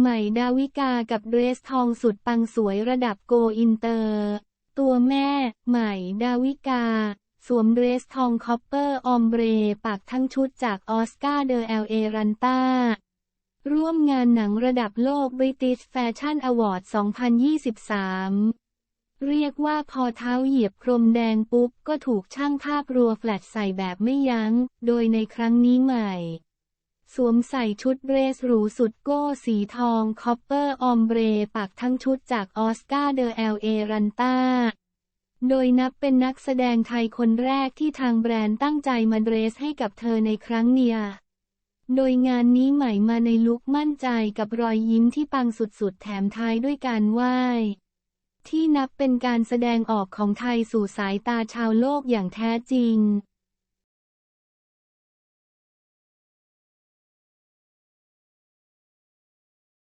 ใหม่ดาวิกากับเดรสทองสุดปังสวยระดับโกอินเตอร์ ตัวแม่ ใหม่ดาวิกา สวมเดรสทองคอปเปอร์ออมเบรปากทั้งชุดจากออสการ์เดอเอลเอรันตาร่วมงานหนังระดับโลก British Fashion Award 2023 เรียกว่าพอเท้าเหยียบพรมแดงปุ๊บ ก็ถูกช่างภาพรัวแฟลตใส่แบบไม่ยัง้ง โดยในครั้งนี้ใหม่ สวมใส่ชุดเรสหรูสุดโก้สีทองคอปเปอร์ออมเบรปักทั้งชุดจากออสการ์เดอเอลเอรันตาโดยนับเป็นนักแสดงไทยคนแรกที่ทางแบรนด์ตั้งใจมาเดรสให้กับเธอในครั้งเนี้ยโดยงานนี้ใหม่มาในลุคมั่นใจกับรอยยิ้มที่ปังสุดๆ แถมท้ายด้วยการไหว้ ที่นับเป็นการแสดงออกของไทยสู่สายตาชาวโลกอย่างแท้จริง